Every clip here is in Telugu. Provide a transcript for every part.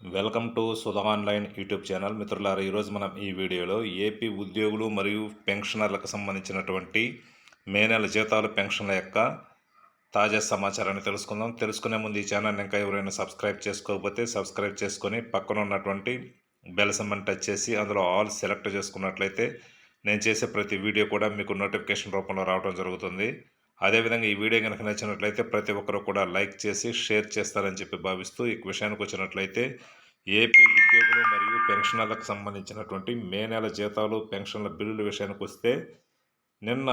Welcome to Sudha online YouTube channel. మిత్రులారా ఈరోజు మనం ఈ వీడియోలో ఏపీ ఉద్యోగులు మరియు పెన్షనర్లకు సంబంధించినటువంటి మే నెల జీతాలు పెన్షన్ల యొక్క తాజా సమాచారాన్ని తెలుసుకుందాం. తెలుసుకునే ముందు ఈ ఛానల్ ఇంకా ఎవరైనా సబ్స్క్రైబ్ చేసుకోకపోతే సబ్స్క్రైబ్ చేసుకొని పక్కన ఉన్నటువంటి బెల్ సమ్మని టచ్ చేసి అందులో ఆల్ సెలెక్ట్ చేసుకున్నట్లయితే నేను చేసే ప్రతి వీడియో కూడా మీకు నోటిఫికేషన్ రూపంలో రావడం జరుగుతుంది. అదేవిధంగా ఈ వీడియో కనుక నచ్చినట్లయితే ప్రతి ఒక్కరు కూడా లైక్ చేసి షేర్ చేస్తారని చెప్పి భావిస్తూ ఈ విషయానికి వచ్చినట్లయితే ఏపీ ఉద్యోగులు మరియు పెన్షనర్లకు సంబంధించినటువంటి మే నెల జీతాలు పెన్షన్ల బిల్లుల విషయానికి వస్తే నిన్న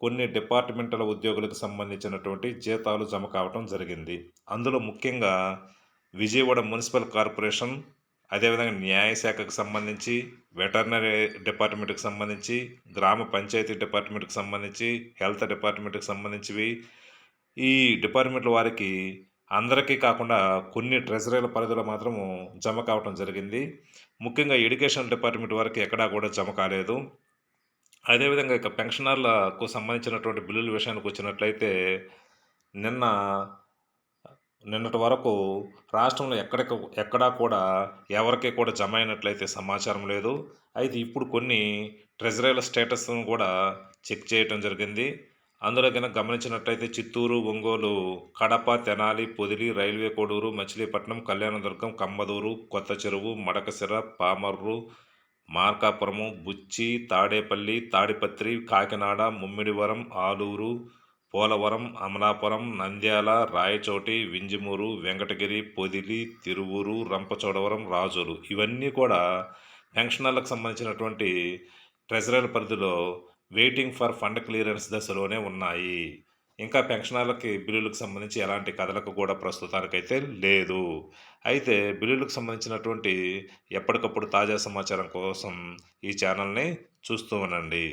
కొన్ని డిపార్ట్మెంటల ఉద్యోగులకు సంబంధించినటువంటి జీతాలు జమ కావటం జరిగింది. అందులో ముఖ్యంగా విజయవాడ మున్సిపల్ కార్పొరేషన్ అదేవిధంగా న్యాయశాఖకు సంబంధించి వెటర్నరీ డిపార్ట్మెంట్కి సంబంధించి గ్రామ పంచాయతీ డిపార్ట్మెంట్కి సంబంధించి హెల్త్ డిపార్ట్మెంట్కి సంబంధించివి. ఈ డిపార్ట్మెంట్ల వారికి అందరికీ కాకుండా కొన్ని ట్రెజరీల పరిధిలో మాత్రము జమ కావటం జరిగింది. ముఖ్యంగా ఎడ్యుకేషన్ డిపార్ట్మెంట్ వారికి ఎక్కడా కూడా జమ కాలేదు. అదేవిధంగా ఇక పెన్షనర్లకు సంబంధించినటువంటి బిల్లుల విషయానికి వచ్చినట్లయితే నిన్న నిన్నటి వరకు రాష్ట్రంలో ఎక్కడికి ఎక్కడా కూడా ఎవరికి కూడా జమ అయినట్లయితే సమాచారం లేదు. అయితే ఇప్పుడు కొన్ని ట్రెజరీల స్టేటస్ను కూడా చెక్ చేయటం జరిగింది. అందులో కనుక గమనించినట్లయితే చిత్తూరు ఒంగోలు కడప తెనాలి పొదిలి రైల్వే కోడూరు మచిలీపట్నం కళ్యాణదుర్గం కమ్మదూరు కొత్త చెరువు మడకసిర పామర్రు మార్కాపురము బుచ్చి తాడేపల్లి తాడిపత్రి కాకినాడ ముమ్మిడివరం ఆలూరు పోలవరం అమలాపురం నంద్యాల రాయచోటి వింజమూరు వెంకటగిరి పొదిలి తిరువూరు రంపచోడవరం రాజోలు. ఇవన్నీ కూడా పెన్షనర్లకు సంబంధించినటువంటి ట్రెజరీల పరిధిలో వెయిటింగ్ ఫర్ ఫండ్ క్లియరెన్స్ దశలోనే ఉన్నాయి. ఇంకా పెన్షనర్లకి బిల్లులకు సంబంధించి ఎలాంటి కథలకు కూడా ప్రస్తుతానికైతే లేదు. అయితే బిల్లులకు సంబంధించినటువంటి ఎప్పటికప్పుడు తాజా సమాచారం కోసం ఈ ఛానల్ని చూస్తూ ఉండండి.